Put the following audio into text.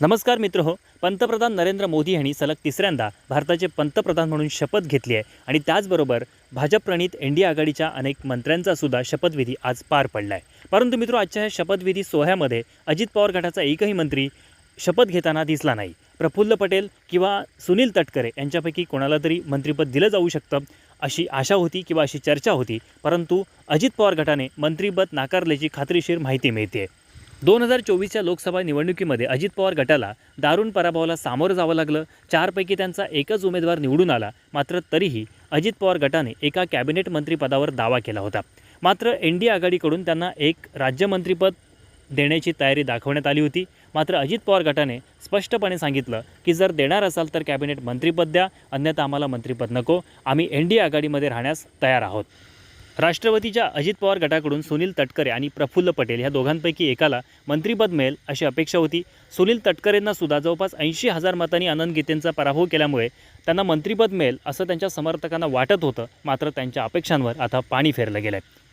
नमस्कार मित्र हो पंतप्रधान नरेंद्र मोदी यांनी सलग तिसऱ्यांदा भारताचे पंतप्रधान म्हणून शपथ घेतली आहे. आणि त्याचबरोबर भाजपप्रणीत प्रणित आघाडीच्या अनेक मंत्र्यांचा सुद्धा शपथविधी आज पार पडला आहे परंतु मित्र आजच्या ह्या शपथविधी सोहळ्यामध्ये अजित पवार गटाचा एकही मंत्री शपथ घेताना दिसला नाही. प्रफुल्ल पटेल किंवा सुनील तटकरे यांच्यापैकी कोणाला तरी मंत्रिपद दिलं जाऊ शकतं अशी आशा होती किंवा अशी चर्चा होती. परंतु अजित पवार गटाने मंत्रिपद नाकारल्याची खात्रीशीर माहिती मिळते दोन हजार चोवीसच्या लोकसभा निवडणुकीमध्ये अजित पवार गटाला दारुण पराभवाला सामोरं जावं लागलं. चारपैकी त्यांचा एकच उमेदवार निवडून आला. मात्र तरीही अजित पवार गटाने एका कॅबिनेट मंत्रीपदावर दावा केला होता. मात्र एन डी आघाडीकडून त्यांना एक राज्यमंत्रीपद देण्याची तयारी दाखवण्यात आली होती. मात्र अजित पवार गटाने स्पष्टपणे सांगितलं की जर देणार असाल तर कॅबिनेट मंत्रीपद द्या अन्यथा आम्हाला मंत्रिपद नको. आम्ही एन डी आघाडीमध्ये राहण्यास तयार आहोत. राष्ट्रवादीच्या अजित पवार गटाकडून सुनील तटकरे आणि प्रफुल्ल पटेल ह्या दोघांपैकी एकाला मंत्रिपद मिळेल अशी अपेक्षा होती. सुनील तटकरेंना सुद्धा जवळपास ऐंशी हजार मतांनी आनंद गीतेंचा पराभव केल्यामुळे त्यांना मंत्रिपद मिळेल असं त्यांच्या समर्थकांना वाटत होतं. मात्र त्यांच्या अपेक्षांवर आता पाणी फेरलं गेलं आहे